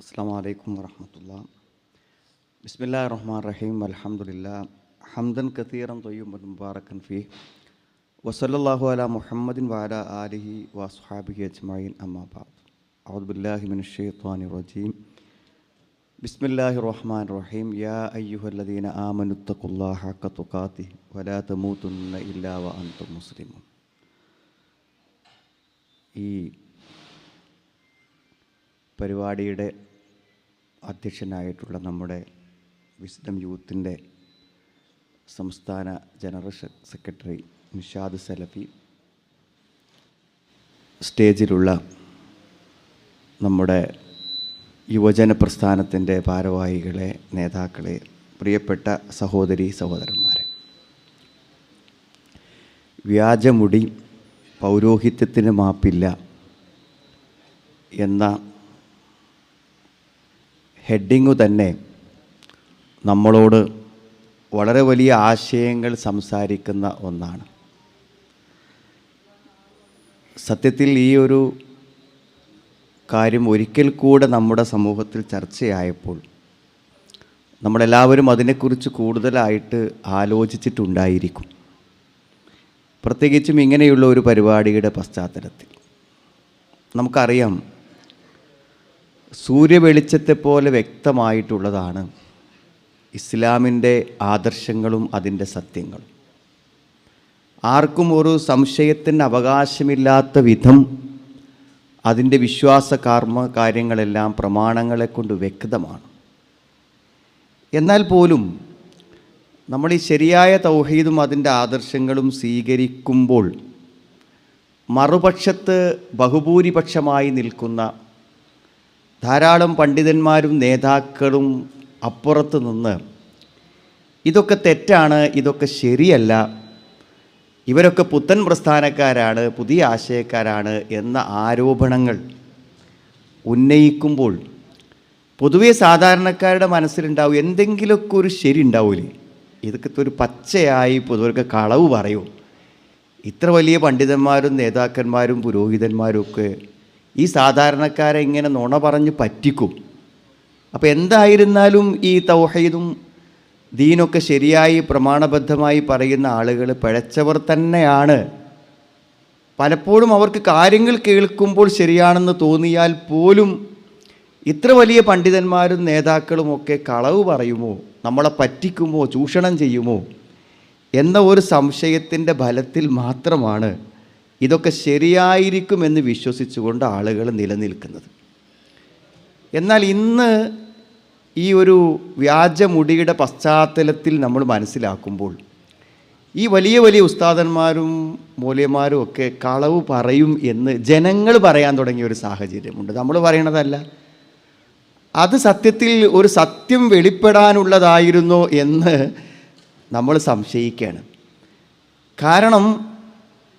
അസ്സാം വലൈക്കും വറഹമത്തുള്ള. ബിസ്മില്ലാ റഹ്മാൻ റഹീം അലഹമുല്ല ഹംദൻ കത്തീറം തൊയ്യുബൻ മുബാറക്കൻ ഫി. വസല്ലാഹു അല മുഹമ്മദിൻ വാല ആലിഹി വസ്ഹാബിഹി അജ്മീൻ അമ്മാബാദ് ഔദ്ബില്ലാഹി മിൻ ഷെയ്ത്താനി റജീം ബിസ്മില്ലാഹി റഹ്മാൻ റഹീം യാ അയ്യുഹല്ലദീന ആമനുത്തഖുല്ലാഹ ഹഖ തുഖാതി വലാ തമൂതുന്ന ഇല്ലാ വ അൻതും മുസ്ലിമുൻ. ഈ പരിപാടിയുടെ അധ്യക്ഷനായിട്ടുള്ള നമ്മുടെ വിസ്ഡം യൂത്തിന്റെ സംസ്ഥാന ജനറൽ സെക്രട്ടറി നിഷാദ് സലഫി സ്റ്റേജിലുള്ള നമ്മുടെ യുവജന പ്രസ്ഥാനത്തിന്റെ ഭാരവാഹികളെ നേതാക്കളെ പ്രിയപ്പെട്ട സഹോദരി സഹോദരന്മാരെ. വ്യാജമുടി പൗരോഹിത്യത്തിന് മാപ്പില്ല എന്ന ഹെഡിങ്ങു തന്നെ നമ്മളോട് വളരെ വലിയ ആശയങ്ങൾ സംസാരിക്കുന്ന ഒന്നാണ്. സത്യത്തിൽ ഈ ഒരു കാര്യം ഒരിക്കൽ കൂടെ നമ്മുടെ സമൂഹത്തിൽ ചർച്ചയായപ്പോൾ നമ്മളെല്ലാവരും അതിനെക്കുറിച്ച് കൂടുതലായിട്ട് ആലോചിച്ചിട്ടുണ്ടായിരിക്കും. പ്രത്യേകിച്ചും ഇങ്ങനെയുള്ള ഒരു പരിപാടിയുടെ പശ്ചാത്തലത്തിൽ. നമുക്കറിയാം സൂര്യവെളിച്ചത്തെ പോലെ വ്യക്തമായിട്ടുള്ളതാണ് ഇസ്ലാമിന്റെ ആദർശങ്ങളും അതിന്റെ സത്യങ്ങളും. ആർക്കും ഒരു സംശയത്തിന് അവകാശമില്ലാത്ത വിധം അതിന്റെ വിശ്വാസ കർമ്മ കാര്യങ്ങളെല്ലാം പ്രമാണങ്ങളെ കൊണ്ട് വ്യക്തമാണ്. എന്നാൽ പോലും നമ്മൾ ഈ ശരിയായ തൗഹീദും അതിന്റെ ആദർശങ്ങളും സ്വീകരിക്കുമ്പോൾ മറുപക്ഷത്ത് ബഹുഭൂരിപക്ഷമായി നിൽക്കുന്ന ധാരാളം പണ്ഡിതന്മാരും നേതാക്കളും അപ്പുറത്ത് നിന്ന് ഇതൊക്കെ തെറ്റാണ് ഇതൊക്കെ ശരിയല്ല. ഇവരൊക്കെ പുത്തൻ പ്രസ്ഥാനക്കാരാണ് പുതിയ ആശയക്കാരാണ് എന്ന ആരോപണങ്ങൾ ഉന്നയിക്കുമ്പോൾ പൊതുവെ സാധാരണക്കാരുടെ മനസ്സിലുണ്ടാവും എന്തെങ്കിലുമൊക്കെ ഒരു ശരി ഉണ്ടാവില്ലേ ഇതൊക്കെ ഒരു പച്ചയായി പൊതുവർക്ക് കളവ് പറയൂ. ഇത്ര വലിയ പണ്ഡിതന്മാരും നേതാക്കന്മാരും പുരോഹിതന്മാരും ഒക്കെ ഈ സാധാരണക്കാരെ ഇങ്ങനെ നുണ പറഞ്ഞ് പറ്റിക്കും. അപ്പോൾ എന്തായിരുന്നാലും ഈ തൗഹീദും ദീനൊക്കെ ശരിയായി പ്രമാണബദ്ധമായി പറയുന്ന ആളുകൾ പിഴച്ചവർ തന്നെയാണ്. പലപ്പോഴും അവർക്ക് കാര്യങ്ങൾ കേൾക്കുമ്പോൾ ശരിയാണെന്ന് തോന്നിയാൽ പോലും ഇത്ര വലിയ പണ്ഡിതന്മാരും നേതാക്കളും ഒക്കെ കളവ് പറയുമോ? നമ്മളെ പറ്റിക്കുമോ? ചൂഷണം ചെയ്യുമോ? എന്ന ഒരു സംശയത്തിന്റെ ഫലത്തിൽ മാത്രമാണ്. ഇതൊക്കെ ശരിയായിരിക്കുമെന്ന് വിശ്വസിച്ചുകൊണ്ട് ആളുകൾ നിലനിൽക്കുന്നത്. എന്നാൽ ഇന്ന് ഈ ഒരു വ്യാജമുടിയുടെ പശ്ചാത്തലത്തിൽ നമ്മൾ മനസ്സിലാക്കുമ്പോൾ ഈ വലിയ വലിയ ഉസ്താദന്മാരും മൂല്യന്മാരും ഒക്കെ കളവ് പറയും എന്ന് ജനങ്ങൾ പറയാൻ തുടങ്ങിയ ഒരു സാഹചര്യമുണ്ട്. നമ്മൾ പറയണതല്ല. അത് സത്യത്തിൽ ഒരു സത്യം വെളിപ്പെടാനുള്ളതായിരുന്നോ എന്ന് നമ്മൾ സംശയിക്കുകയാണ്. കാരണം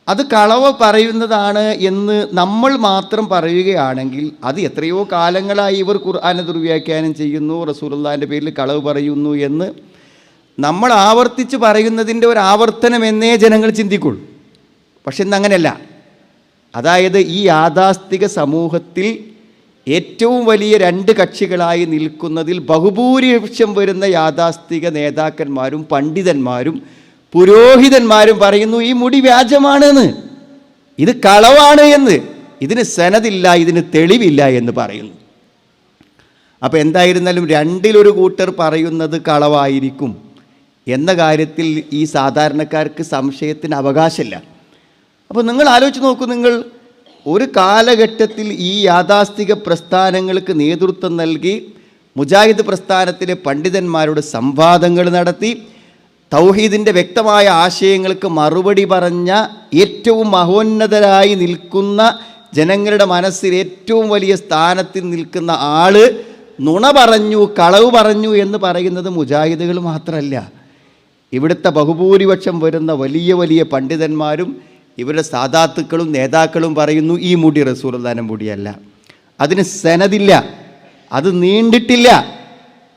അത് കളവ് പറയുന്നതാണ് എന്ന് നമ്മൾ മാത്രം പറയുകയാണെങ്കിൽ അത് എത്രയോ കാലങ്ങളായി ഇവർ ഖുർആാനെ ദുർവ്യാഖ്യാനം ചെയ്യുന്നു റസൂലുള്ളാന്റെ പേരിൽ കളവ് പറയുന്നു എന്ന് നമ്മൾ ആവർത്തിച്ച് പറയുന്നതിന്റെ ഒരു ആവർത്തനം എന്നേ ജനങ്ങൾ ചിന്തിക്കുള്ളൂ. പക്ഷെ ഇന്ന് അങ്ങനെയല്ല. അതായത് ഈ യാഥാസ്ഥിക സമൂഹത്തിൽ ഏറ്റവും വലിയ രണ്ട് കക്ഷികളായി നിൽക്കുന്നതിൽ ബഹുഭൂരിപക്ഷം വരുന്ന യാഥാസ്ഥിക നേതാക്കന്മാരും പണ്ഡിതന്മാരും പുരോഹിതന്മാരും പറയുന്നു ഈ മുടി വ്യാജമാണ് എന്ന് ഇത് കളവാണ് എന്ന്. ഇതിന് സനതില്ല ഇതിന് തെളിവില്ല എന്ന് പറയുന്നു. അപ്പോൾ എന്തായിരുന്നാലും രണ്ടിലൊരു കൂട്ടർ പറയുന്നത് കളവായിരിക്കും എന്ന കാര്യത്തിൽ ഈ സാധാരണക്കാർക്ക് സംശയത്തിന് അവകാശമില്ല. അപ്പോൾ നിങ്ങൾ ആലോചിച്ച് നോക്കൂ നിങ്ങൾ ഒരു കാലഘട്ടത്തിൽ ഈ യാഥാസ്ഥിക പ്രസ്ഥാനങ്ങൾക്ക് നേതൃത്വം നൽകി മുജാഹിദ് പ്രസ്ഥാനത്തിലെ പണ്ഡിതന്മാരോട് സംവാദങ്ങൾ നടത്തി തൗഹീദിന്റെ വ്യക്തമായ ആശയങ്ങൾക്ക് മറുപടി പറഞ്ഞ ഏറ്റവും മഹോന്നതരായി നിൽക്കുന്ന ജനങ്ങളുടെ മനസ്സിൽ ഏറ്റവും വലിയ സ്ഥാനത്തിൽ നിൽക്കുന്ന ആൾ നുണ പറഞ്ഞു കളവ് പറഞ്ഞു എന്ന് പറയുന്നത് മുജാഹിദുകൾ മാത്രമല്ല. ഇവിടുത്തെ ബഹുഭൂരിപക്ഷം വരുന്ന വലിയ വലിയ പണ്ഡിതന്മാരും ഇവരുടെ സാധാത്തുക്കളും നേതാക്കളും പറയുന്നു ഈ മുടി റസൂർദാനം മുടിയല്ല. അതിന് സനതില്ല അത് നീണ്ടിട്ടില്ല.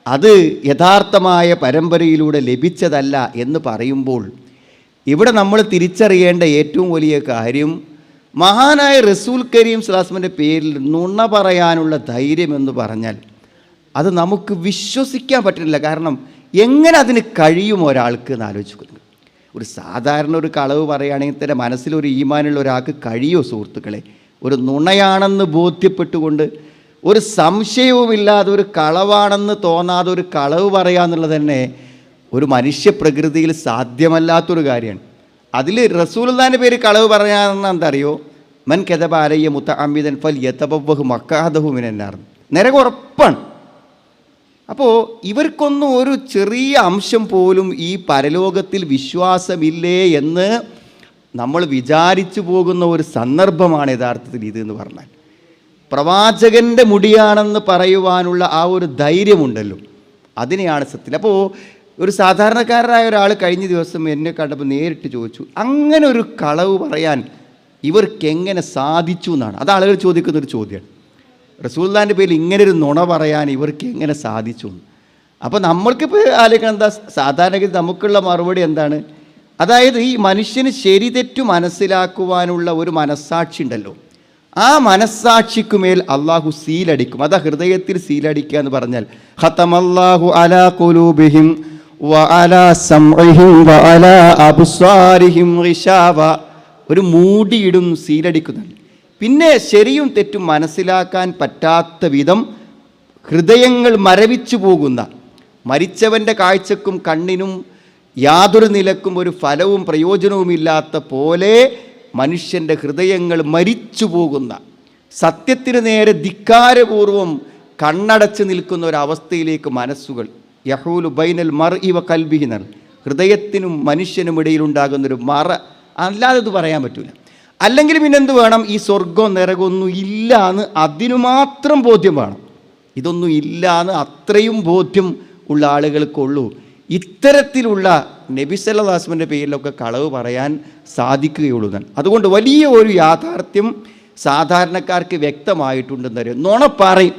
അത് യഥാർത്ഥമായ പരമ്പരയിലൂടെ ലഭിച്ചതല്ല എന്ന് പറയുമ്പോൾ ഇവിടെ നമ്മൾ തിരിച്ചറിയേണ്ട ഏറ്റവും വലിയ കാര്യം മഹാനായ റസൂൽ കരീം സ്ലാസ്മിന്റെ പേരിൽ നുണ പറയാനുള്ള ധൈര്യം എന്ന് പറഞ്ഞാൽ അത് നമുക്ക് വിശ്വസിക്കാൻ പറ്റുന്നില്ല. കാരണം എങ്ങനെ അതിന് കഴിയും ഒരാൾക്ക് എന്ന് ആലോചിക്കുന്നു ഒരു സാധാരണ ഒരു കളവ് പറയുകയാണെങ്കിൽ തന്നെ മനസ്സിലൊരു ഈമാനുള്ള ഒരാൾക്ക് കഴിയോ സുഹൃത്തുക്കളെ? ഒരു നുണയാണെന്ന് ബോധ്യപ്പെട്ടുകൊണ്ട് ഒരു സംശയവുമില്ലാതെ ഒരു കളവാണെന്ന് തോന്നാതെ ഒരു കളവ് പറയുക എന്നുള്ളത് തന്നെ ഒരു മനുഷ്യ പ്രകൃതിയിൽ സാധ്യമല്ലാത്തൊരു കാര്യമാണ്. അതിൽ റസൂൽദാന്റെ പേര് കളവ് പറയാമെന്ന് എന്താ അറിയോ മൻ കെതബ അലയ്യ മുത്ത അമിതൻ ഫൽ യഥബഹു മക്കാദഹു മിനന്നാർന്ന് നരകം ഉറപ്പാണ്. അപ്പോൾ ഇവർക്കൊന്നും ഒരു ചെറിയ അംശം പോലും ഈ പരലോകത്തിൽ വിശ്വാസമില്ലേ എന്ന് നമ്മൾ വിചാരിച്ചു പോകുന്ന ഒരു സന്ദർഭമാണ് യഥാർത്ഥത്തിൽ ഇത് എന്ന് പറഞ്ഞാൽ. പ്രവാചകന്റെ മുടിയാണെന്ന് പറയുവാനുള്ള ആ ഒരു ധൈര്യമുണ്ടല്ലോ. അതിനെയാണ് സത്യം അപ്പോൾ ഒരു സാധാരണക്കാരനായ ഒരാൾ കഴിഞ്ഞ ദിവസം എന്നെ കണ്ടപ്പോൾ നേരിട്ട് ചോദിച്ചു അങ്ങനെ ഒരു കളവ് പറയാൻ ഇവർക്ക് എങ്ങനെ സാധിച്ചു എന്നാണ്? അത് ആളുകൾ ചോദിക്കുന്ന ഒരു ചോദ്യമാണ്. റസൂല്ലാന്റെ പേരിൽ ഇങ്ങനെ ഒരു നുണ പറയാൻ ഇവർക്ക് എങ്ങനെ സാധിച്ചു എന്ന്. അപ്പോൾ നമ്മൾക്കിപ്പോൾ ആലോചിക്കണം എന്താ സാധാരണഗതി നമുക്കുള്ള മറുപടി എന്താണ്? അതായത് ഈ മനുഷ്യന് ശരി തെറ്റു മനസ്സിലാക്കുവാനുള്ള ഒരു മനസ്സാക്ഷി ഉണ്ടല്ലോ ആ മനസ്സാക്ഷിക്കുമേൽ അള്ളാഹു സീലടിക്കും. അതാ ഹൃദയത്തിൽ സീലടിക്കുക എന്ന് പറഞ്ഞാൽ ഖതമല്ലാഹു അലാ കുലൂബിഹിം അബ്സാരിഹിം ഒരു മൂടിയിടും സീലടിക്കുന്നുണ്ട് പിന്നെ ശരിയും തെറ്റും മനസ്സിലാക്കാൻ പറ്റാത്ത വിധം ഹൃദയങ്ങൾ മരവിച്ചു പോകുന്ന മരിച്ചവന്റെ കാഴ്ചക്കും കണ്ണിനും യാതൊരു നിലക്കും ഒരു ഫലവും പ്രയോജനവുമില്ലാത്ത പോലെ മനുഷ്യന്റെ ഹൃദയങ്ങൾ മരിച്ചു പോകുന്ന സത്യത്തിന് നേരെ ധിക്കാരപൂർവം കണ്ണടച്ച് നിൽക്കുന്ന ഒരവസ്ഥയിലേക്ക് മനസ്സുകൾ യഹൂലു ബൈനൽ മർ ഇവ കൽബിഹിനർ ഹൃദയത്തിനും മനുഷ്യനും ഇടയിലുണ്ടാകുന്നൊരു മറ അല്ലാതെ ഇത് പറയാൻ പറ്റൂല. അല്ലെങ്കിൽ പിന്നെന്ത് വേണം? ഈ സ്വർഗവും നരകമൊന്നും ഇല്ല എന്ന് അതിനു മാത്രം ബോധ്യം വേണം. ഇതൊന്നും ഇല്ല എന്ന് അത്രയും ബോധ്യം ഉള്ള ആളുകൾക്കുള്ളൂ ഇത്തരത്തിലുള്ള നബിസല്ലാസ്മിന്റെ പേരിലൊക്കെ കളവ് പറയാൻ സാധിക്കുകയുള്ളൂ എന്നാണ്. അതുകൊണ്ട് വലിയ ഒരു യാഥാർത്ഥ്യം സാധാരണക്കാർക്ക് വ്യക്തമായിട്ടുണ്ടെന്ന് അറിയാം. നുണ പറയും.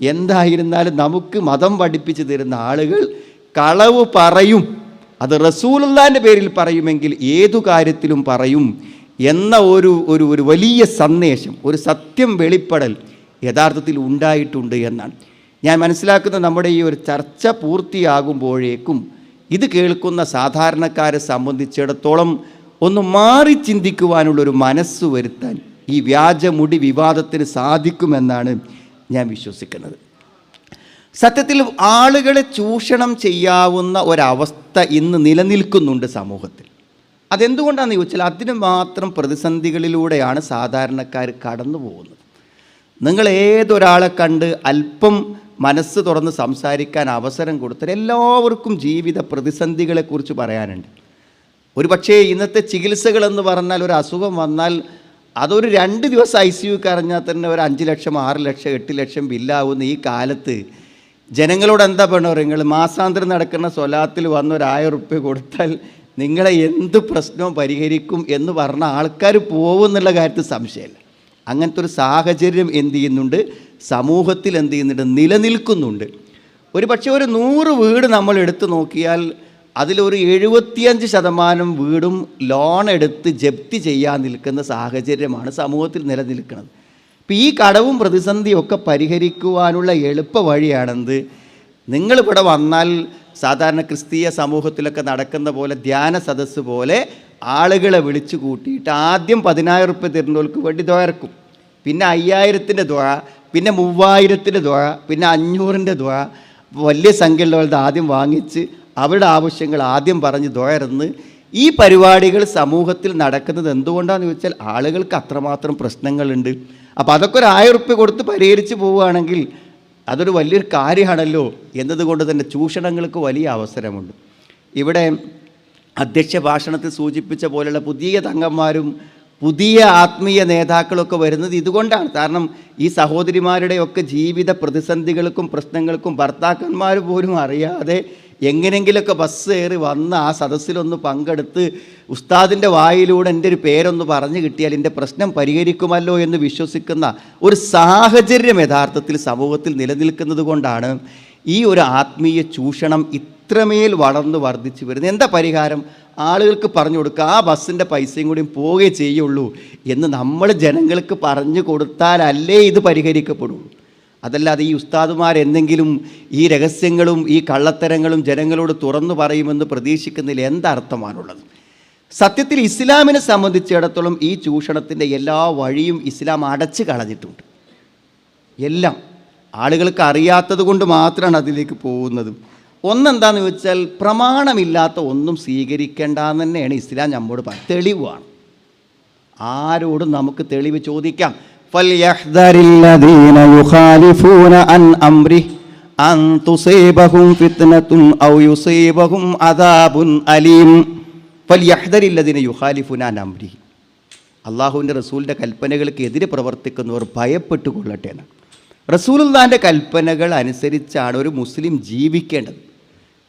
എന്തായിരുന്നാലും നമുക്ക് മതം പഠിപ്പിച്ചു തരുന്ന ആളുകൾ കളവ് പറയും. അത് റസൂലുള്ളാന്റെ പേരിൽ പറയുമെങ്കിൽ ഏതു കാര്യത്തിലും പറയും എന്ന ഒരു ഒരു ഒരു വലിയ സന്ദേശം ഒരു സത്യം വെളിപ്പെടൽ യഥാർത്ഥത്തിൽ ഉണ്ടായിട്ടുണ്ട് എന്നാണ്. ഞാൻ മനസ്സിലാക്കുന്ന നമ്മുടെ ഈ ഒരു ചർച്ച പൂർത്തിയാകുമ്പോഴേക്കും ഇത് കേൾക്കുന്ന സാധാരണക്കാരെ സംബന്ധിച്ചിടത്തോളം ഒന്ന് മാറി ചിന്തിക്കുവാനുള്ളൊരു മനസ്സ് വരുത്താൻ ഈ വ്യാജമുടി വിവാദത്തിന് സാധിക്കുമെന്നാണ് ഞാൻ വിശ്വസിക്കുന്നത്. സത്യത്തിൽ ആളുകളെ ചൂഷണം ചെയ്യാവുന്ന ഒരവസ്ഥ ഇന്ന് നിലനിൽക്കുന്നുണ്ട് സമൂഹത്തിൽ. അതെന്തുകൊണ്ടാണെന്ന് ചോദിച്ചാൽ അതിന് മാത്രം പ്രതിസന്ധികളിലൂടെയാണ് സാധാരണക്കാർ കടന്നു പോകുന്നത് നിങ്ങൾ ഏതൊരാളെ കണ്ട് അല്പം മനസ്സ് തുറന്ന് സംസാരിക്കാൻ അവസരം കൊടുത്തത് എല്ലാവർക്കും ജീവിത പ്രതിസന്ധികളെക്കുറിച്ച് പറയാനുണ്ട്. ഒരു പക്ഷേ ഇന്നത്തെ ചികിത്സകളെന്ന് പറഞ്ഞാൽ ഒരു അസുഖം വന്നാൽ അതൊരു രണ്ട് ദിവസം ഐ സി യു കറിഞ്ഞാൽ തന്നെ ഒരു അഞ്ച് ലക്ഷം ആറ് ലക്ഷം എട്ട് ലക്ഷം ബില്ലാവുന്ന ഈ കാലത്ത് ജനങ്ങളോട് എന്താ പറയണോ നിങ്ങൾ മാസാന്തരം നടക്കുന്ന സ്വലാത്തിൽ വന്ന ഒരു റുപ്യ കൊടുത്താൽ നിങ്ങളെ എന്ത് പ്രശ്നവും പരിഹരിക്കും എന്ന് പറഞ്ഞ ആൾക്കാർ പോകുമെന്നുള്ള കാര്യത്തിൽ സംശയമില്ല. അങ്ങനത്തെ ഒരു സാഹചര്യം എന്ത് ചെയ്യുന്നുണ്ട്? സമൂഹത്തിൽ എന്ത് ചെയ്യുന്നുണ്ട്? നിലനിൽക്കുന്നുണ്ട്. ഒരു പക്ഷേ ഒരു നൂറ് വീട് നമ്മൾ എടുത്തു നോക്കിയാൽ അതിലൊരു എഴുപത്തിയഞ്ച് ശതമാനം വീടും ലോൺ എടുത്ത് ജപ്തി ചെയ്യാൻ നിൽക്കുന്ന സാഹചര്യമാണ് സമൂഹത്തിൽ നിലനിൽക്കുന്നത്. ഇപ്പം ഈ കടവും പ്രതിസന്ധിയൊക്കെ പരിഹരിക്കുവാനുള്ള എളുപ്പ വഴിയാണെന്ത്? നിങ്ങളിവിടെ വന്നാൽ സാധാരണ ക്രിസ്തീയ സമൂഹത്തിലൊക്കെ നടക്കുന്ന പോലെ ധ്യാന സദസ്സ് പോലെ ആളുകളെ വിളിച്ചു കൂട്ടിയിട്ട് ആദ്യം പതിനായിരം റുപ്യ തരുന്നവർക്ക് വേണ്ടി ദ്വാരക്കും. പിന്നെ അയ്യായിരത്തിന്റെ ദ്വ പിന്നെ മൂവായിരത്തിന്റെ ദ്വ പിന്നെ അഞ്ഞൂറിന്റെ ദ്വ. വലിയ സംഖ്യയുള്ളവരുടെ ആദ്യം വാങ്ങിച്ച് അവരുടെ ആവശ്യങ്ങൾ ആദ്യം പറഞ്ഞ് ദ്വയർന്ന് ഈ പരിപാടികൾ സമൂഹത്തിൽ നടക്കുന്നത് എന്തുകൊണ്ടാണെന്ന് ചോദിച്ചാൽ ആളുകൾക്ക് അത്രമാത്രം പ്രശ്നങ്ങളുണ്ട്. അപ്പോൾ അതൊക്കെ ഒരു ആയിരം റുപ്യ കൊടുത്ത് പരിഹരിച്ച് പോവുകയാണെങ്കിൽ അതൊരു വലിയൊരു കാര്യമാണല്ലോ എന്നതുകൊണ്ട് തന്നെ ചൂഷണങ്ങൾക്ക് വലിയ അവസരമുണ്ട്. ഇവിടെ അധ്യക്ഷ ഭാഷണത്തിൽ സൂചിപ്പിച്ച പോലെയുള്ള പുതിയ തങ്ങന്മാരും പുതിയ ആത്മീയ നേതാക്കളൊക്കെ വരുന്നത് ഇതുകൊണ്ടാണ്. കാരണം ഈ സഹോദരിമാരുടെയൊക്കെ ജീവിത പ്രതിസന്ധികൾക്കും പ്രശ്നങ്ങൾക്കും ഭർത്താക്കന്മാർ പോലും അറിയാതെ എങ്ങനെങ്കിലൊക്കെ ബസ് കയറി വന്ന് ആ സദസ്സിലൊന്ന് പങ്കെടുത്ത് ഉസ്താദിന്റെ വായിലൂടെ എന്റെ ഒരു പേരൊന്ന് പറഞ്ഞു കിട്ടിയാൽ എന്റെ പ്രശ്നം പരിഹരിക്കുമല്ലോ എന്ന് വിശ്വസിക്കുന്ന ഒരു സാഹചര്യം യഥാർത്ഥത്തിൽ സമൂഹത്തിൽ നിലനിൽക്കുന്നത് കൊണ്ടാണ് ഈ ഒരു ആത്മീയ ചൂഷണം ഇത്രമേൽ വളർന്ന് വർദ്ധിച്ചു വരുന്നത് എന്താ പരിഹാരം? ആളുകൾക്ക് പറഞ്ഞു കൊടുക്കുക ആ ബസ്സിന്റെ പൈസയും കൂടി പോവുകയേ ചെയ്യുള്ളൂ എന്ന് നമ്മൾ ജനങ്ങൾക്ക് പറഞ്ഞു കൊടുത്താലല്ലേ ഇത് പരിഹരിക്കപ്പെടുള്ളൂ. അതല്ലാതെ ഈ ഉസ്താദുമാരെന്തെങ്കിലും ഈ രഹസ്യങ്ങളും ഈ കള്ളത്തരങ്ങളും ജനങ്ങളോട് തുറന്നു പറയുമെന്ന് പ്രതീക്ഷിക്കുന്നതിൽ എന്തർത്ഥമാണുള്ളത്? സത്യത്തിൽ ഇസ്ലാമിനെ സംബന്ധിച്ചിടത്തോളം ഈ ചൂഷണത്തിന്റെ എല്ലാ വഴിയും ഇസ്ലാം അടച്ചു കളഞ്ഞിട്ടുണ്ട്. എല്ലാം ആളുകൾക്ക് അറിയാത്തത് കൊണ്ട് മാത്രമാണ് അതിലേക്ക് പോകുന്നത്. ഒന്നെന്താണെന്ന് വെച്ചാൽ പ്രമാണമില്ലാത്ത ഒന്നും സ്വീകരിക്കേണ്ട തന്നെയാണ് ഇസ്ലാം നമ്മോട് പറയുന്നത്. തെളിവാണ്. ആരോടും നമുക്ക് തെളിവ് ചോദിക്കാം. അള്ളാഹുവിന്റെ റസൂലിന്റെ കൽപ്പനകൾക്ക് എതിരെ പ്രവർത്തിക്കുന്നവർ ഭയപ്പെട്ടുകൊള്ളട്ടെ എന്നാണ്. റസൂൽ കൽപ്പനകൾ അനുസരിച്ചാണ് ഒരു മുസ്ലിം ജീവിക്കേണ്ടത്.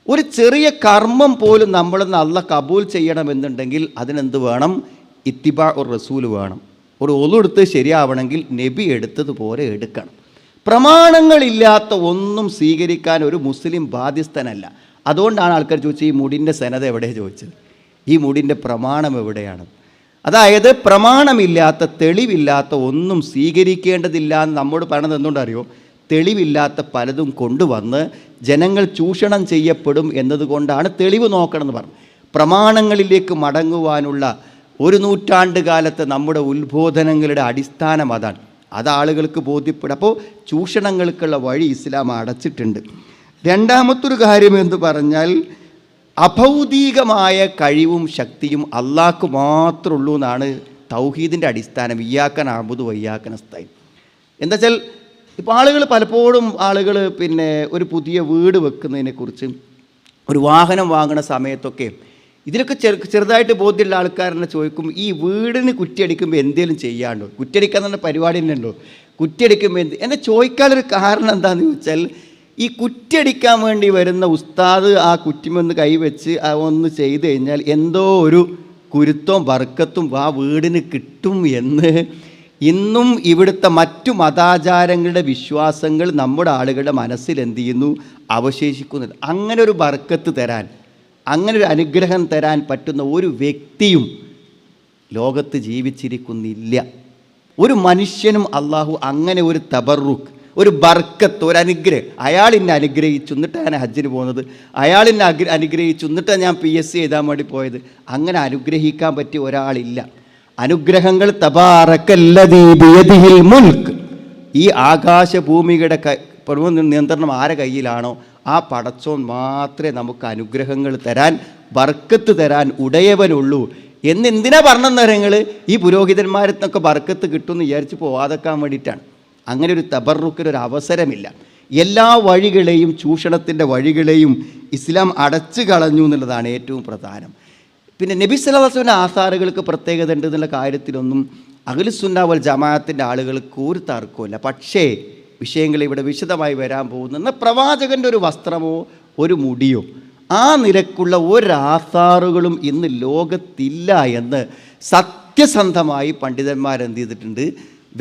ഒരു ചെറിയ കർമ്മം പോലും നമ്മൾ അല്ല കബൂൽ ചെയ്യണമെന്നുണ്ടെങ്കിൽ അതിനെന്ത് വേണം? ഇത്തിബ ഒരു റസൂൽ വേണം. ഒരു ഒലെടുത്ത് ശരിയാവണമെങ്കിൽ നബി എടുത്തതുപോലെ എടുക്കണം. പ്രമാണങ്ങളില്ലാത്ത ഒന്നും സ്വീകരിക്കാൻ ഒരു മുസ്ലിം ബാധ്യസ്ഥനല്ല. അതുകൊണ്ടാണ് ആൾക്കാർ ചോദിച്ചത് ഈ മുടിന്റെ സനത എവിടെ ചോദിച്ചത്? ഈ മുടിന്റെ പ്രമാണം എവിടെയാണ്? അതായത് പ്രമാണമില്ലാത്ത തെളിവില്ലാത്ത ഒന്നും സ്വീകരിക്കേണ്ടതില്ല എന്ന് നമ്മോട് പറയണത് എന്തുകൊണ്ടറിയോ? തെളിവില്ലാത്ത പലതും കൊണ്ടുവന്ന് ജനങ്ങൾ ചൂഷണം ചെയ്യപ്പെടും എന്നതുകൊണ്ടാണ് തെളിവ് നോക്കണമെന്ന് പറഞ്ഞു പ്രമാണങ്ങളിലേക്ക് മടങ്ങുവാനുള്ള ഒരു നൂറ്റാണ്ട് കാലത്തെ നമ്മുടെ ഉത്ബോധനങ്ങളുടെ അടിസ്ഥാനം അതാണ്. അത് ആളുകൾക്ക് ബോധ്യപ്പെടും. അപ്പോൾ ചൂഷണങ്ങൾക്കുള്ള വഴി ഇസ്ലാം അടച്ചിട്ടുണ്ട്. രണ്ടാമത്തൊരു കാര്യം എന്ന് പറഞ്ഞാൽ അഭൗതികമായ കഴിവും ശക്തിയും അള്ളാഹ്ക്ക് മാത്രമുള്ളൂ എന്നാണ് തൗഹീദിന്റെ അടിസ്ഥാനം. ഇയാക്കൻ അബുദ് വയ്യാക്കൻ സ്ഥൈൻ എന്താ വെച്ചാൽ ഇപ്പോൾ ആളുകൾ പലപ്പോഴും ആളുകൾ പിന്നെ ഒരു പുതിയ വീട് വെക്കുന്നതിനെക്കുറിച്ച് ഒരു വാഹനം വാങ്ങുന്ന സമയത്തൊക്കെ ഇതിലൊക്കെ ചെറു ചെറുതായിട്ട് ബോധ്യമുള്ള ആൾക്കാരെന്നെ ചോദിക്കും ഈ വീടിന് കുറ്റിയടിക്കുമ്പോൾ എന്തേലും ചെയ്യാണ്ടോ കുറ്റിയടിക്കാൻ തന്നെ പരിപാടി തന്നെ ഉണ്ടോ? കുറ്റിയടിക്കുമ്പോൾ എന്ത്? എന്നെ ചോദിക്കാനൊരു കാരണം എന്താണെന്ന് ചോദിച്ചാൽ ഈ കുറ്റിയടിക്കാൻ വേണ്ടി വരുന്ന ഉസ്താദ് ആ കുറ്റിമൊന്ന് കൈവച്ച് ഒന്ന് ചെയ്ത് കഴിഞ്ഞാൽ എന്തോ ഒരു കുരുത്തവും വർക്കത്തും ആ വീടിന് കിട്ടും എന്ന് ഇന്നും ഇവിടുത്തെ മറ്റു മതാചാരങ്ങളുടെ വിശ്വാസങ്ങൾ നമ്മുടെ ആളുകളുടെ മനസ്സിൽ എന്ത് ചെയ്യുന്നു? അവശേഷിക്കുന്നില്ല അങ്ങനെ ഒരു ബർക്കത്ത് തരാൻ അങ്ങനെ ഒരു അനുഗ്രഹം തരാൻ പറ്റുന്ന ഒരു വ്യക്തിയും ലോകത്ത് ജീവിച്ചിരിക്കുന്നില്ല. ഒരു മനുഷ്യനും അള്ളാഹു അങ്ങനെ ഒരു തബറുക്ക് ഒരു ബർക്കത്ത് ഒരു അനുഗ്രഹം അയാൾ എന്നെ അനുഗ്രഹിച്ചു എന്നിട്ടാണ് ഹജ്ജിന് പോകുന്നത്. അയാൾ എന്നെ അനുഗ്രഹിച്ചു എന്നിട്ടാണ് ഞാൻ പി എസ് സി എഴുതാൻ വേണ്ടി പോയത്. അങ്ങനെ അനുഗ്രഹിക്കാൻ പറ്റിയ ഒരാളില്ല. അനുഗ്രഹങ്ങൾ തബാറക്കല്ലദീ ബിയദിഹിൽ മുൽക്ക് ഈ ആകാശ ഭൂമിയുടെ പ്രമുഖ നിയന്ത്രണം ആരെ കയ്യിലാണോ ആ പടച്ചോൻ മാത്രമേ നമുക്ക് അനുഗ്രഹങ്ങൾ തരാൻ ബർക്കത്ത് തരാൻ ഉടയവനുള്ളൂ. എന്നെന്തിനാ പറഞ്ഞ പറഞ്ഞെന്നറിയങ്ങൾ ഈ പുരോഹിതന്മാരെന്നൊക്കെ ബർക്കത്ത് കിട്ടുമെന്ന് വിചാരിച്ച് പോവാതെക്കാൻ വേണ്ടിയിട്ടാണ്. അങ്ങനെ ഒരു തബറുക്കിനൊരു അവസരമില്ല. എല്ലാ വഴികളെയും ചൂഷണത്തിന്റെ വഴികളെയും ഇസ്ലാം അടച്ചു കളഞ്ഞു എന്നുള്ളതാണ് ഏറ്റവും പ്രധാനം. പിന്നെ നബി സല്ലാസ്വിന്റെ ആസാറുകൾക്ക് പ്രത്യേകത ഉണ്ട് എന്നുള്ള കാര്യത്തിലൊന്നും അഖിലുസുന്ന വൽ ജമാഅത്തിന്റെ ആളുകൾക്ക് ഒരു തർക്കമില്ല പക്ഷേ വിഷയങ്ങൾ ഇവിടെ വിശദമായി വരാൻ പോകുന്ന. പ്രവാചകന്റെ ഒരു വസ്ത്രമോ ഒരു മുടിയോ ആ നിരക്കുള്ള ഒരാസാറുകളും ഇന്ന് ലോകത്തില്ല എന്ന് സത്യസന്ധമായി പണ്ഡിതന്മാരെന്ത് ചെയ്തിട്ടുണ്ട്?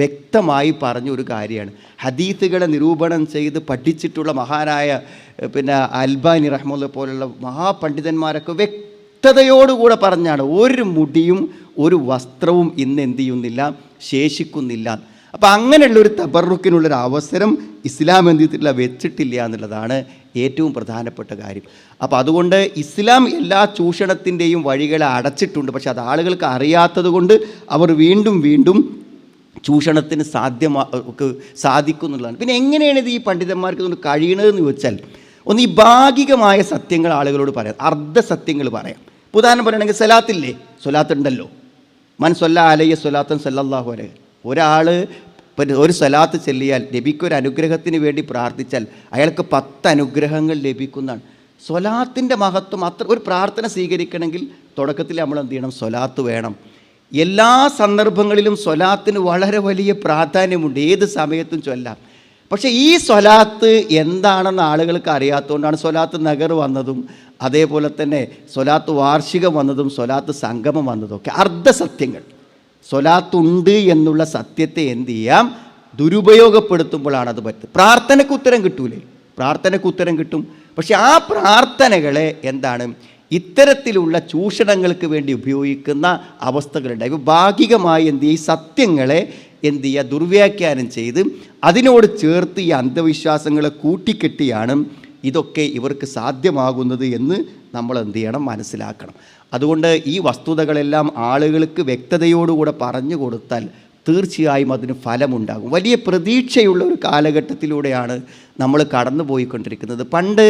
വ്യക്തമായി പറഞ്ഞൊരു കാര്യമാണ്. ഹദീത്തുകളെ നിരൂപണം ചെയ്ത് പഠിച്ചിട്ടുള്ള മഹാനായ പിന്നെ അൽബാനി റഹ്മുല്ല പോലുള്ള മഹാപണ്ഡിതന്മാരൊക്കെ വ്യക്തതയോടുകൂടെ പറഞ്ഞാണ് ഒരു മുടിയും ഒരു വസ്ത്രവും ഇന്ന് എന്ത് ചെയ്യുന്നില്ല ശേഷിക്കുന്നില്ല. അപ്പം അങ്ങനെയുള്ളൊരു തബറുക്കിനുള്ളൊരു അവസരം ഇസ്ലാം എന്ത് ചെയ്തിട്ടില്ല വെച്ചിട്ടില്ല എന്നുള്ളതാണ് ഏറ്റവും പ്രധാനപ്പെട്ട കാര്യം. അപ്പോൾ അതുകൊണ്ട് ഇസ്ലാം എല്ലാ ചൂഷണത്തിന്റെയും വഴികളെ അടച്ചിട്ടുണ്ട്. പക്ഷെ അത് ആളുകൾക്ക് അറിയാത്തത് കൊണ്ട് അവർ വീണ്ടും വീണ്ടും ചൂഷണത്തിന് സാധ്യമാ സാധിക്കുന്നുള്ളതാണ്. പിന്നെ എങ്ങനെയാണ് ഇത് ഈ പണ്ഡിതന്മാർക്ക് കഴിയണതെന്ന് ചോദിച്ചാൽ ഒന്ന് ഈ ഭാഗികമായ സത്യങ്ങൾ ആളുകളോട് പറയാം. അർദ്ധസത്യങ്ങൾ പറയാം. ഉദാഹരണം പറയുകയാണെങ്കിൽ സലാത്തില്ലേ? സൊലാത്ത് ഉണ്ടല്ലോ മൻ സൊല്ല അലയ്യ സ്വലാത്തൻ സല്ലാഹു അലൈഹി. ഒരാൾ ഒരു സ്വലാത്ത് ചെല്ലിയാൽ ലഭിക്കൊരു അനുഗ്രഹത്തിന് വേണ്ടി പ്രാർത്ഥിച്ചാൽ അയാൾക്ക് പത്ത് അനുഗ്രഹങ്ങൾ ലഭിക്കുന്നതാണ്. സ്വലാത്തിന്റെ മഹത്വം അത്ര ഒരു പ്രാർത്ഥന സ്വീകരിക്കണമെങ്കിൽ തുടക്കത്തിൽ നമ്മൾ എന്ത് ചെയ്യണം? സ്വലാത്ത് വേണം. എല്ലാ സന്ദർഭങ്ങളിലും സ്വലാത്തിന് വളരെ വലിയ പ്രാധാന്യമുണ്ട്. ഏത് സമയത്തും ചൊല്ലാം. പക്ഷേ ഈ സ്വലാത്ത് എന്താണെന്ന് ആളുകൾക്ക് അറിയാത്തതുകൊണ്ടാണ് സ്വലാത്ത് നഗർ വന്നതും അതേപോലെ തന്നെ സ്വലാത്ത് വാർഷികം വന്നതും സ്വലാത്ത് സംഗമം വന്നതും ഒക്കെ അർദ്ധസത്യങ്ങൾ സ്വലാത്തുണ്ട് എന്നുള്ള സത്യത്തെ എന്ത് ചെയ്യാം? ദുരുപയോഗപ്പെടുത്തുമ്പോഴാണ് അത് പറ്റുന്നത്. പ്രാർത്ഥനയ്ക്ക് ഉത്തരം കിട്ടൂലേ? പ്രാർത്ഥനയ്ക്ക് ഉത്തരം കിട്ടും. പക്ഷെ ആ പ്രാർത്ഥനകളെ എന്താണ്? ഇത്തരത്തിലുള്ള ചൂഷണങ്ങൾക്ക് വേണ്ടി ഉപയോഗിക്കുന്ന അവസ്ഥകളുണ്ട്. ഇവ ഭാഗികമായി എന്ത് ചെയ്യുക ഈ സത്യങ്ങളെ എന്ത് ചെയ്യുക? ദുർവ്യാഖ്യാനം ചെയ്ത് അതിനോട് ചേർത്ത് ഈ അന്ധവിശ്വാസങ്ങളെ കൂട്ടിക്കെട്ടിയാണ് ഇതൊക്കെ ഇവർക്ക് സാധ്യമാകുന്നത് എന്ന് നമ്മൾ എന്ത് ചെയ്യണം? മനസ്സിലാക്കണം. അതുകൊണ്ട് ഈ വസ്തുതകളെല്ലാം ആളുകൾക്ക് വ്യക്തതയോടുകൂടെ പറഞ്ഞു കൊടുത്താൽ തീർച്ചയായും അതിന് ഫലമുണ്ടാകും. വലിയ പ്രതീക്ഷയുള്ള ഒരു കാലഘട്ടത്തിലൂടെയാണ് നമ്മൾ കടന്നു പോയിക്കൊണ്ടിരിക്കുന്നത് പണ്ട്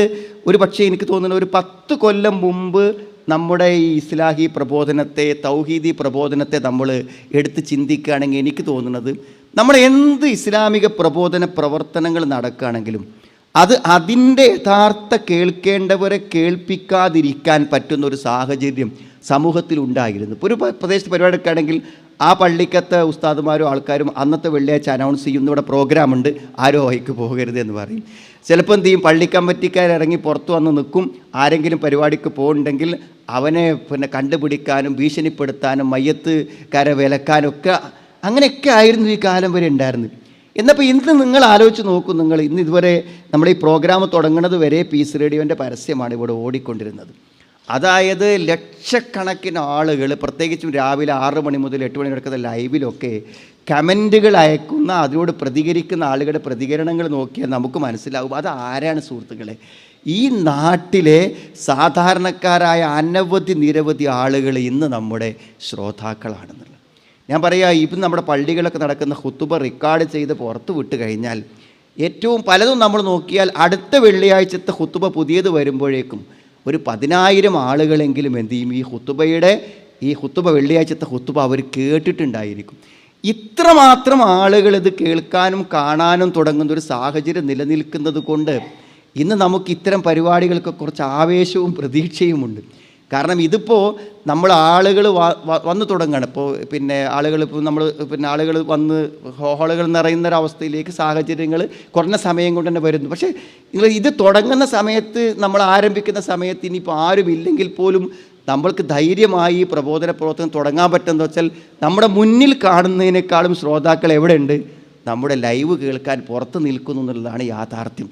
ഒരു പക്ഷേ എനിക്ക് തോന്നുന്നു ഒരു പത്ത് കൊല്ലം മുമ്പ് നമ്മുടെ ഈ ഇസ്ലാഹി പ്രബോധനത്തെ തൗഹീദി പ്രബോധനത്തെ നമ്മൾ എടുത്ത് ചിന്തിക്കുകയാണെങ്കിൽ എനിക്ക് തോന്നുന്നത് നമ്മൾ എന്ത് ഇസ്ലാമിക പ്രബോധന പ്രവർത്തനങ്ങൾ നടക്കുകയാണെങ്കിലും അത് അതിന്റെ യഥാർത്ഥ കേൾക്കേണ്ടവരെ കേൾപ്പിക്കാതിരിക്കാൻ പറ്റുന്ന ഒരു സാഹചര്യം സമൂഹത്തിൽ ഉണ്ടായിരുന്നു. ഇപ്പോൾ ഒരു പ്രദേശത്ത് പ്രദേശത്ത് പരിപാടിക്കാണെങ്കിൽ ആ പള്ളിക്കത്തെ ഉസ്താദുമാരും ആൾക്കാരും അന്നത്തെ വെള്ളിയാഴ്ച അനൗൺസ് ചെയ്യും ഇവിടെ പ്രോഗ്രാം ഉണ്ട് ആരോ വഴിക്ക് പോകരുത് എന്ന് പറയും. ചിലപ്പോൾ എന്ത് ചെയ്യും പള്ളിക്കമ്പറ്റിക്കാരിറങ്ങി പുറത്തു വന്ന് നിൽക്കും ആരെങ്കിലും പരിപാടിക്ക് പോകുന്നുണ്ടെങ്കിൽ അവനെ പിന്നെ കണ്ടുപിടിക്കാനും ഭീഷണിപ്പെടുത്താനും മയ്യത്ത് കര ഒക്കെ അങ്ങനെയൊക്കെ ആയിരുന്നു ഈ കാലം വരെ ഉണ്ടായിരുന്നത്. എന്നപ്പോൾ ഇന്ന് നിങ്ങൾ ആലോചിച്ച് നോക്കും നിങ്ങൾ ഇന്ന് ഇതുവരെ നമ്മൾ ഈ പ്രോഗ്രാം തുടങ്ങുന്നത് വരെ പീസ് റേഡിയോന്റെ പരസ്യമാണ് ഇവിടെ ഓടിക്കൊണ്ടിരുന്നത്. അതായത് ലക്ഷക്കണക്കിന് ആളുകൾ പ്രത്യേകിച്ചും രാവിലെ ആറ് മണി മുതൽ എട്ട് മണി നടക്കുന്ന ലൈവിലൊക്കെ കമന്റുകൾ അയക്കുന്ന അതിനോട് പ്രതികരിക്കുന്ന ആളുകളുടെ പ്രതികരണങ്ങൾ നോക്കിയാൽ നമുക്ക് മനസ്സിലാവും. അത് ആരാണ് സുഹൃത്തുക്കളെ? ഈ നാട്ടിലെ സാധാരണക്കാരായ അനവധി നിരവധി ആളുകൾ ഇന്ന് നമ്മുടെ ശ്രോതാക്കളാണെന്നുള്ളത്. ഞാൻ പറയാം ഇപ്പം നമ്മുടെ പള്ളികളൊക്കെ നടക്കുന്ന ഹുത്തുബ റെക്കോർഡ് ചെയ്ത് പുറത്ത് വിട്ട് കഴിഞ്ഞാൽ ഏറ്റവും പലതും നമ്മൾ നോക്കിയാൽ അടുത്ത വെള്ളിയാഴ്ചത്തെ ഹുത്തുബ പുതിയത് വരുമ്പോഴേക്കും ഒരു പതിനായിരം ആളുകളെങ്കിലും എന്ത് ചെയ്യും? ഈ ഹുത്തുബയുടെ ഈ ഹുത്തുബ വെള്ളിയാഴ്ചത്തെ ഹുത്തുബ അവർ കേട്ടിട്ടുണ്ടായിരിക്കും. ഇത്രമാത്രം ആളുകൾ ഇത് കേൾക്കാനും കാണാനും തുടങ്ങുന്ന ഒരു സാഹചര്യം നിലനിൽക്കുന്നത് കൊണ്ട് ഇന്ന് നമുക്ക് ഇത്തരം പരിപാടികൾക്ക് കുറച്ച് ആവേശവും പ്രതീക്ഷയുമുണ്ട്. കാരണം ഇതിപ്പോൾ നമ്മൾ ആളുകൾ വന്നു തുടങ്ങുകയാണ് ഇപ്പോൾ പിന്നെ ആളുകൾ ഇപ്പോൾ നമ്മൾ പിന്നെ ആളുകൾ വന്ന് ഹോളുകൾ നിറയുന്ന ഒരവസ്ഥയിലേക്ക് സാഹചര്യങ്ങൾ കുറഞ്ഞ സമയം കൊണ്ട് തന്നെ വരുന്നു. പക്ഷേ നിങ്ങൾ ഇത് തുടങ്ങുന്ന സമയത്ത് നമ്മൾ ആരംഭിക്കുന്ന സമയത്ത് ഇനിയിപ്പോൾ ആരും ഇല്ലെങ്കിൽ പോലും നമ്മൾക്ക് ധൈര്യമായി പ്രബോധന പ്രവർത്തനം തുടങ്ങാൻ പറ്റുന്നത് വെച്ചാൽ നമ്മുടെ മുന്നിൽ കാണുന്നതിനേക്കാളും ശ്രോതാക്കൾ എവിടെയുണ്ട്? നമ്മുടെ ലൈവ് കേൾക്കാൻ പുറത്ത് നിൽക്കുന്നു എന്നുള്ളതാണ് യാഥാർത്ഥ്യം.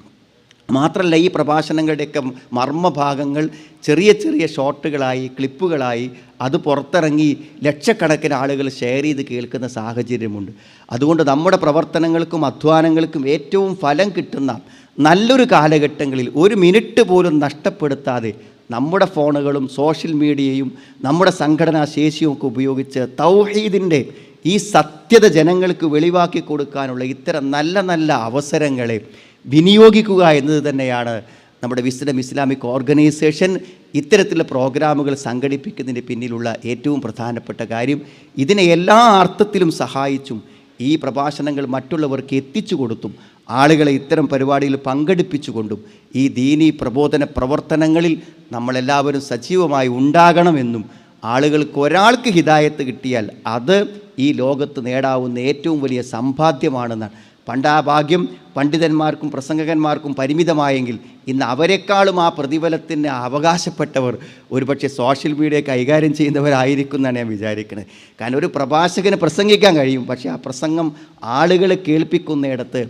മാത്രമല്ല ഈ പ്രഭാഷണങ്ങളുടെയൊക്കെ മർമ്മഭാഗങ്ങൾ ചെറിയ ചെറിയ ഷോട്ടുകളായി ക്ലിപ്പുകളായി അത് പുറത്തിറങ്ങി ലക്ഷക്കണക്കിന് ആളുകൾ ഷെയർ ചെയ്ത് കേൾക്കുന്ന സാഹചര്യമുണ്ട്. അതുകൊണ്ട് നമ്മുടെ പ്രവർത്തനങ്ങൾക്കും അധ്വാനങ്ങൾക്കും ഏറ്റവും ഫലം കിട്ടുന്ന നല്ലൊരു കാലഘട്ടങ്ങളിൽ ഒരു മിനിറ്റ് പോലും നഷ്ടപ്പെടുത്താതെ നമ്മുടെ ഫോണുകളും സോഷ്യൽ മീഡിയയും നമ്മുടെ സംഘടനാ ശേഷിയും ഒക്കെ ഉപയോഗിച്ച് തൗഹീദിന്റെ ഈ സത്യത ജനങ്ങൾക്ക് വെളിവാക്കി കൊടുക്കാനുള്ള ഇത്തരം നല്ല നല്ല അവസരങ്ങളെ വിനിയോഗിക്കുക എന്നത് തന്നെയാണ് നമ്മുടെ വിസ്ഡം ഇസ്ലാമിക് ഓർഗനൈസേഷൻ ഇത്തരത്തിലുള്ള പ്രോഗ്രാമുകൾ സംഘടിപ്പിക്കുന്നതിന് പിന്നിലുള്ള ഏറ്റവും പ്രധാനപ്പെട്ട കാര്യം. ഇതിനെ എല്ലാ അർത്ഥത്തിലും സഹായിച്ചും ഈ പ്രഭാഷണങ്ങൾ മറ്റുള്ളവർക്ക് എത്തിച്ചു കൊടുത്തും ആളുകളെ ഇത്തരം പരിപാടിയിൽ പങ്കെടുപ്പിച്ചുകൊണ്ടും ഈ ദീനി പ്രബോധന പ്രവർത്തനങ്ങളിൽ നമ്മളെല്ലാവരും സജീവമായി ഉണ്ടാകണമെന്നും ആളുകൾക്ക് ഒരാൾക്ക് ഹിതായത്ത് കിട്ടിയാൽ അത് ഈ ലോകത്ത് നേടാവുന്ന ഏറ്റവും വലിയ സമ്പാദ്യമാണെന്നാണ് പണ്ട് ആ ഭാഗ്യം പണ്ഡിതന്മാർക്കും പ്രസംഗകന്മാർക്കും പരിമിതമായെങ്കിൽ ഇന്ന് അവരെക്കാളും ആ പ്രതിഫലത്തിന് അവകാശപ്പെട്ടവർ ഒരുപക്ഷെ സോഷ്യൽ മീഡിയ കൈകാര്യം ചെയ്യുന്നവരായിരിക്കും എന്നാണ് ഞാൻ വിചാരിക്കുന്നത് കാരണം ഒരു പ്രഭാഷകന് പ്രസംഗിക്കാൻ കഴിയും. പക്ഷേ ആ പ്രസംഗം ആളുകളെ കേൾപ്പിക്കുന്നിടത്ത്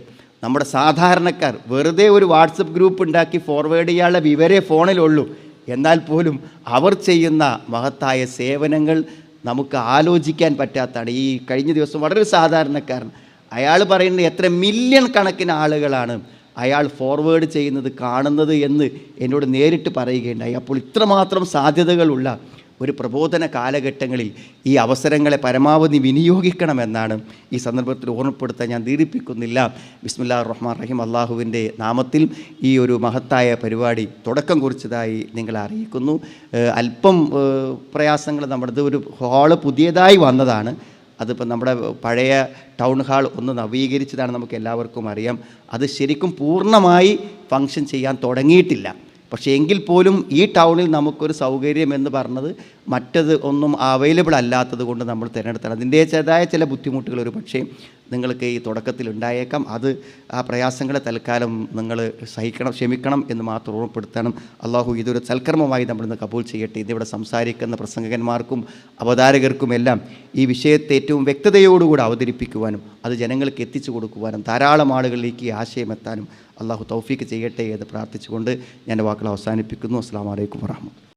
നമ്മുടെ സാധാരണക്കാർ വെറുതെ ഒരു വാട്സപ്പ് ഗ്രൂപ്പ് ഉണ്ടാക്കി ഫോർവേഡ് ചെയ്യാനുള്ള വിവരേ ഫോണിലുള്ളൂ. എന്നാൽ പോലും അവർ ചെയ്യുന്ന മഹത്തായ സേവനങ്ങൾ നമുക്ക് ആലോചിക്കാൻ പറ്റാത്തതാണ്. ഈ കഴിഞ്ഞ ദിവസം വളരെ സാധാരണക്കാരൻ അയാൾ പറയുന്നത് എത്ര മില്യൺ കണക്കിന് ആളുകളാണ് അയാൾ ഫോർവേഡ് ചെയ്യുന്നത് കാണുന്നത് എന്ന് എന്നോട് നേരിട്ട് പറയുകയുണ്ടായി. അപ്പോൾ ഇത്രമാത്രം സാധ്യതകളുള്ള ഒരു പ്രബോധന കാലഘട്ടങ്ങളിൽ ഈ അവസരങ്ങളെ പരമാവധി വിനിയോഗിക്കണമെന്നാണ് ഈ സന്ദർഭത്തിൽ ഓർമ്മപ്പെടുത്താൻ ഞാൻ ദീർഘിപ്പിക്കുന്നില്ല ബിസ്മില്ലാ റഹ്മാൻ റഹീം. അള്ളാഹുവിന്റെ നാമത്തിൽ ഈ ഒരു മഹത്തായ പരിപാടി തുടക്കം കുറിച്ചതായി നിങ്ങളെ അറിയിക്കുന്നു. അല്പം പ്രയാസങ്ങൾ നമ്മുടെ ഒരു ഹാൾ പുതിയതായി വന്നതാണ്. അതിപ്പോൾ നമ്മുടെ പഴയ ടൗൺ ഹാൾ ഒന്ന് നവീകരിച്ചതാണ് നമുക്ക് എല്ലാവർക്കും അറിയാം. അത് ശരിക്കും പൂർണമായി ഫങ്ഷൻ ചെയ്യാൻ തുടങ്ങിയിട്ടില്ല. പക്ഷേ എങ്കിൽ പോലും ഈ ടൗണിൽ നമുക്കൊരു സൗകര്യം എന്ന് പറഞ്ഞത് മറ്റത് ഒന്നും അവൈലബിൾ അല്ലാത്തത് കൊണ്ട് നമ്മൾ തിരഞ്ഞെടുത്താൽ അതിന്റേതായ ചില ബുദ്ധിമുട്ടുകൾ ഒരു പക്ഷേ നിങ്ങൾക്ക് ഈ തുടക്കത്തിൽ ഉണ്ടായേക്കാം. അത് ആ പ്രയാസങ്ങളെ തൽക്കാലം നിങ്ങൾ സഹിക്കണം ക്ഷമിക്കണം എന്ന് മാത്രം ഓർമ്മപ്പെടുത്തണം. അള്ളാഹു ഇതൊരു സൽക്കർമ്മമായി നമ്മളിന്ന് കബൂൽ ചെയ്യട്ടെ. ഇതിവിടെ സംസാരിക്കുന്ന പ്രസംഗകന്മാർക്കും അവതാരകർക്കും എല്ലാം ഈ വിഷയത്തെ ഏറ്റവും വ്യക്തതയോടുകൂടി അവതരിപ്പിക്കുവാനും അത് ജനങ്ങൾക്ക് എത്തിച്ചു കൊടുക്കുവാനും ധാരാളം ആളുകളിലേക്ക് ഈ ആശയം എത്താനും അള്ളാഹു തൗഫീക്ക് ചെയ്യട്ടെ എന്ന് പ്രാർത്ഥിച്ചുകൊണ്ട് ഞാൻ വാക്കുകൾ അവസാനിപ്പിക്കുന്നു. അസ്സാം വലൈക്കും വാഹമത്ത്